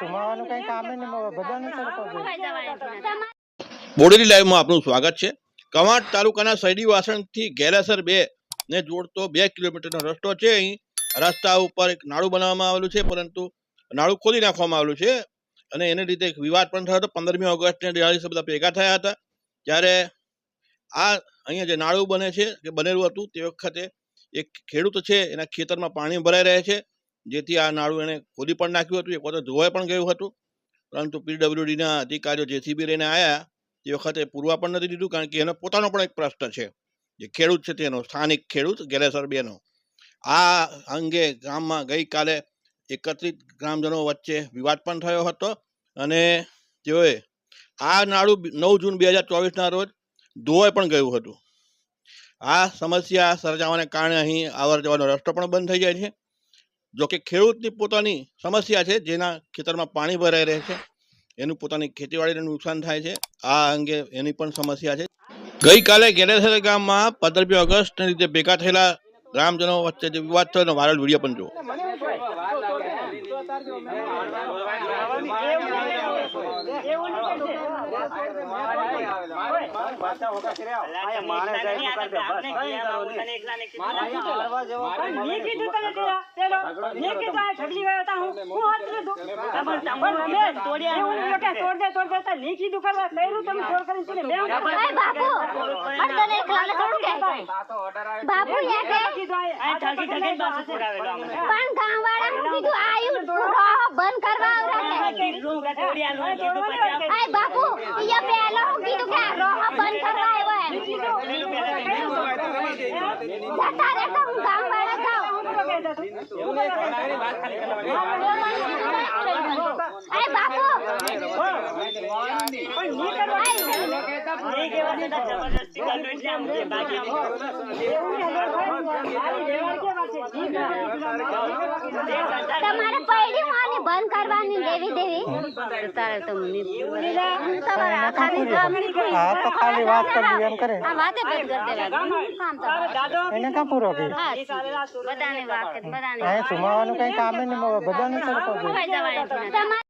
સુમાવાનું કઈ કામ નહીં બોડેલી લાઈવમાં આપનું સ્વાગત છે. કવાંટ તાલુકાના સૈડી વાસણથી ગેરેસર બે ને જોડતો બે કિલોમીટરનો રસ્તો છે. અહીં રસ્તા ઉપર એક નાળું બનાવવામાં આવેલું છે પરંતુ નાળું ખોદી નાખવામાં આવેલું છે અને એને લીધે એક વિવાદ પણ થયો હતો. પંદરમી ઓગસ્ટને દિવાળી બધા ભેગા થયા હતા. ત્યારે આ અહીંયા જે નાળું બને છે જે બનેલું હતું તે વખતે એક ખેડૂત છે એના ખેતરમાં પાણી ભરાઈ રહે છે. જેથી આ નાળું એણે ખોદી પણ નાખ્યું હતું. એક વખત ધોવાઈ પણ ગયું હતું. પરંતુ પીડબ્લ્યુડીના અધિકારીઓ જેસીબી લઈને આવ્યા તે વખતે પૂરવા પણ નથી દીધું કારણ કે એનો પોતાનો પણ એક પ્રશ્ન છે. જે ખેડૂત છે તેનો, સ્થાનિક ખેડૂત ગેલેસર બેનો. આ અંગે ગામમાં ગઈકાલે એકત્રિત ગ્રામજનો વચ્ચે વિવાદ પણ થયો હતો અને તેઓએ આ નાળું નવ જૂન બે હજાર ચોવીસના રોજ ધોવાઈ પણ ગયું હતું. આ સમસ્યા સર્જાવાને કારણે અહીં આવર જવાનો રસ્તો પણ બંધ થઈ જાય છે. જો કે ખેડૂતની પોતાની સમસ્યા છે, જેના ખેતરમાં પાણી ભરાઈ રહે છે, એનું પોતાની ખેતીવાડીને નુકસાન થાય છે, આ અંગે એની પણ સમસ્યા છે. ગઈકાલે ગેરેસર ગામમાં પંદરમી ઓગસ્ટને લીધે ભેગા થયેલા ગ્રામજનો વચ્ચે જે વિવાદ થયો એનો વાયરલ વીડિયો પણ અરે બાપુ પણ ગામ વાળા થોડું કહેવાય બાપુ યા કે પણ ગામવાળા હું કીધું આયુ બંધ કરવા આવરા આય બાપુ યા પહેલો હું કીધું કે રહો બંધ કરવા આવ્યો એમ જતા રહેતા હું ગામવાળા જાઉં આય બાપુ તમારે બંધ કરવાની દેવી દેવી. તારે તો હું તમારા હાથાની હા તો ખાલી વાત કરી એમ કરે. આ વાતે બંધ કરી દેવાની કામ તો એને કા પૂરો કે બધાને વાત બધાને અહીંયા સુમાવાનું કઈ કામ જ નહીં બધાને સરખો તમારે